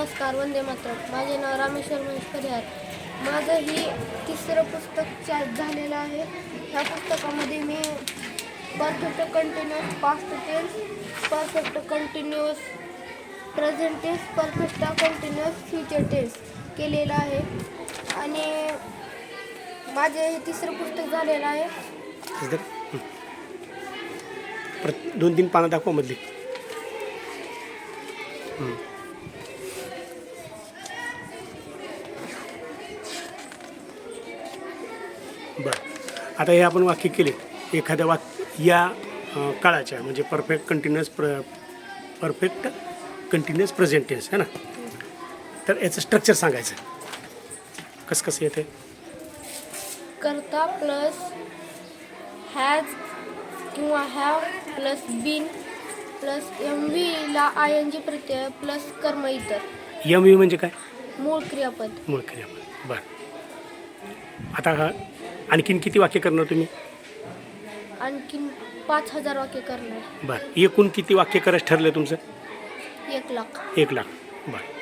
नमस्कार वंदे मात्र माझे नाव रामेश्वर महेश परिहार माझं ही तिसरं पुस्तक चार्ज झालेलं आहे. ह्या पुस्तकामध्ये मी perfect continuous past tense perfect continuous present tense perfect continuous future tense केलेलं आहे. आणि माझे हे तिसरं पुस्तक झालेलं आहे. दोन तीन पानं दाखवा मधली. बरं. आता हे आपण वाक्य केले. एखाद्या वाक्य या काळाच्या म्हणजे परफेक्ट कंटिन्युअस प्र परफेक्ट कंटिन्युअस प्रेझेंट टेन्स है ना? तर याचं स्ट्रक्चर सांगायचं. कसं कसं येते करता प्लस हॅज किंवा हॅव प्लस बीन प्लस एम व्हीला आय एन जी प्रत्यय प्लस कर्म इतर. यम यू म्हणजे काय? मूळ क्रियापद. मूळ क्रियापद. बरं. आता हा आणखीन किती वाक्य करणार तुम्ही? आणखीन पाच हजार वाक्य करणार. बरं. एकूण किती वाक्य करायचं ठरलं तुमचं? एक लाख. एक लाख. बरं.